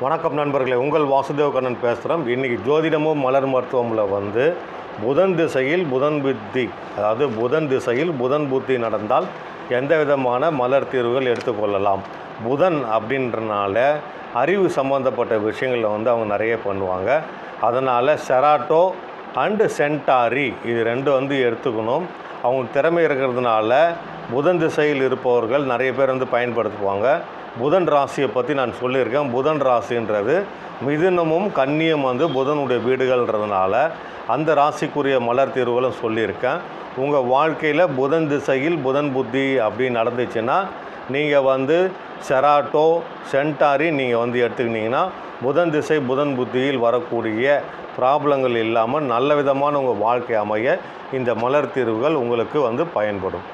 வணக்கம் நண்பர்களே உங்கள் வாசுதேவ கண்ணன் பேசுகிறோம் இன்றைக்கி ஜோதிடமும் மலர் மருத்துவமில் வந்து புதன் திசையில் புதன் புத்தி அதாவது புதன் திசையில் புதன் புத்தி நடந்தால் எந்த விதமான மலர் தீர்வுகள் எடுத்துக்கொள்ளலாம் புதன் அப்படின்றனால அறிவு சம்மந்தப்பட்ட விஷயங்களில் வந்து அவங்க நிறைய பண்ணுவாங்க. அதனால் செராட்டோ அண்டு சென்டாரி இது ரெண்டு வந்து எடுத்துக்கணும். அவங்க திறமை இருக்கிறதுனால புதன் திசையில் இருப்பவர்கள் நிறைய பேர் வந்து பயன்படுத்துவாங்க. புதன் ராசியை பற்றி நான் சொல்லியிருக்கேன். புதன் ராசின்றது மிதுனமும் கன்னியும் வந்து புதனுடைய வீடுகள்ன்றதுனால அந்த ராசிக்குரிய மலர் தீர்வுகளும் சொல்லியிருக்கேன். உங்கள் வாழ்க்கையில் புதன் திசையில் புதன் புத்தி அப்படி நடந்துச்சுன்னா நீங்கள் வந்து செராட்டோ சென்டாரி நீங்கள் வந்து எடுத்துக்கிட்டிங்கன்னா புதன் திசை புதன் புத்தியில் வரக்கூடிய ப்ராப்ளங்கள் இல்லாமல் நல்ல விதமான உங்கள் வாழ்க்கை அமைய இந்த மலர் தீர்வுகள் உங்களுக்கு வந்து பயன்படும்.